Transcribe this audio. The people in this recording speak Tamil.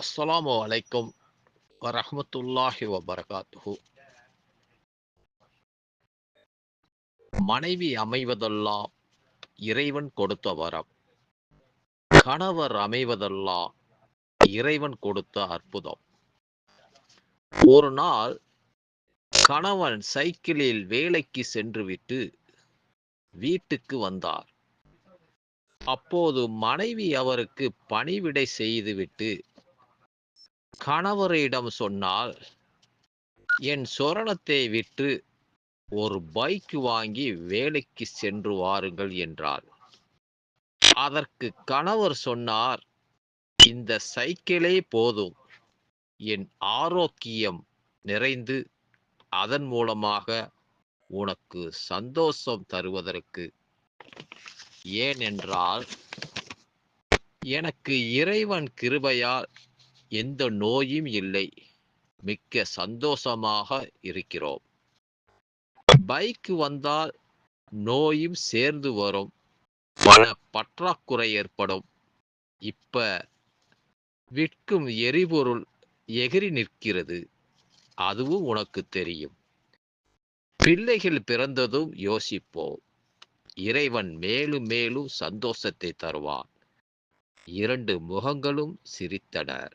அஸ்ஸலாமு அலைக்கும் வரஹமத்துல்லாஹி வபரகாத்து மனைவி அமைவதெல்லாம் இறைவன் கொடுத்த வரம். கணவர் அமைவதெல்லாம் இறைவன் கொடுத்த அற்புதம். ஒரு நாள் கணவன் சைக்கிளில் வேலைக்கு சென்றுவிட்டு வீட்டுக்கு வந்தார். அப்போது மனைவி அவருக்கு பணிவிடை செய்துவிட்டு கணவரிடம் சொன்னால் என் சொரணத்தை விற்று ஒரு பைக் வாங்கி வேலைக்கு சென்று வாருங்கள் என்றார். அதற்கு கணவர் சொன்னார் இந்த சைக்கிளே போதும். என் ஆரோக்கியம் நிறைந்து அதன் மூலமாக உனக்கு சந்தோஷம் தருவதற்கு. ஏனென்றால் எனக்கு இறைவன் கிருபையால் எந்த நோயும் இல்லை. மிக்க சந்தோஷமாக இருக்கிறோம். பைக் வந்தால் நோயும் சேர்ந்து வரும். பல பற்றாக்குறை ஏற்படும். இப்ப விற்கும் எரிபொருள் எகிரி நிற்கிறது. அதுவும் உனக்கு தெரியும். பிள்ளைகள் பிறந்ததும் யோசிப்போம். இறைவன் மேலும் மேலும் சந்தோஷத்தை தருவான். இரண்டு முகங்களும் சிரித்தனர்.